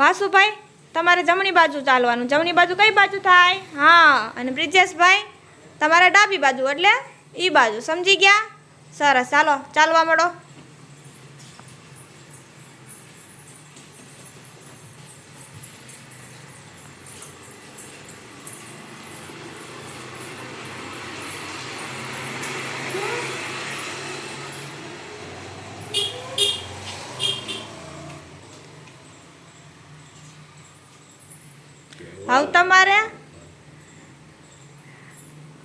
વાસુભાઈ, તમારે જમણી બાજુ ચાલવાનું. જમણી બાજુ કઈ બાજુ થાય? હા, અને બ્રિજેશભાઈ, તમારે ડાબી બાજુ એટલે એ બાજુ. સમજી ગયા? સરસ. ચાલો, ચાલવા મળો. હવે તમારે?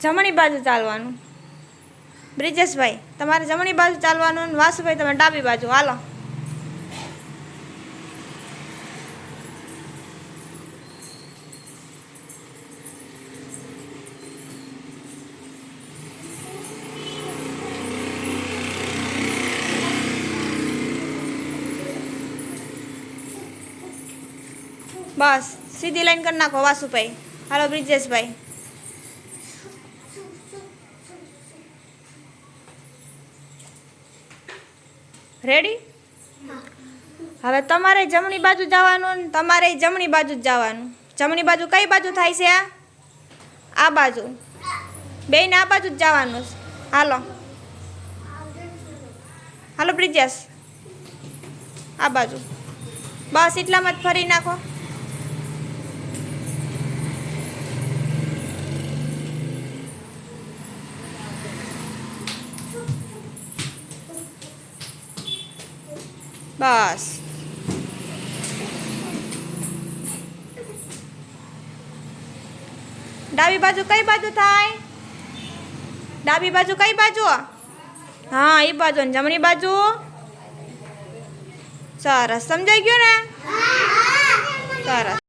જમણી બાજુ ચાલવાનું. બ્રિજેશભાઈ, તમારે જમણી બાજુ ચાલવાનું વાસુભાઈ તમે ડાબી બાજુ. હાલો. બસ. સીધી લાઈન કરી નાખો, વાસુભાઈ. હાલો, બ્રિજેશભાઈ. રેડી હવે તમારે જમણી બાજુ જવાનું, તમારે જમણી બાજુ જ જવાનું. જમણી બાજુ કઈ બાજુ થાય છે આ? આ બાજુ. બેન આ બાજુ જ જવાનું છે. હાલો. હાલો, બ્રિજેશ. આ બાજુ. બસ, એટલામાં જ ફરી નાખો. બસ. ડાબી બાજુ કઈ બાજુ થાય? ડાબી બાજુ કઈ બાજુ? હા એ બાજુ ને જમણી બાજુ. સરસ. સમજાઈ ગયું ને? સરસ.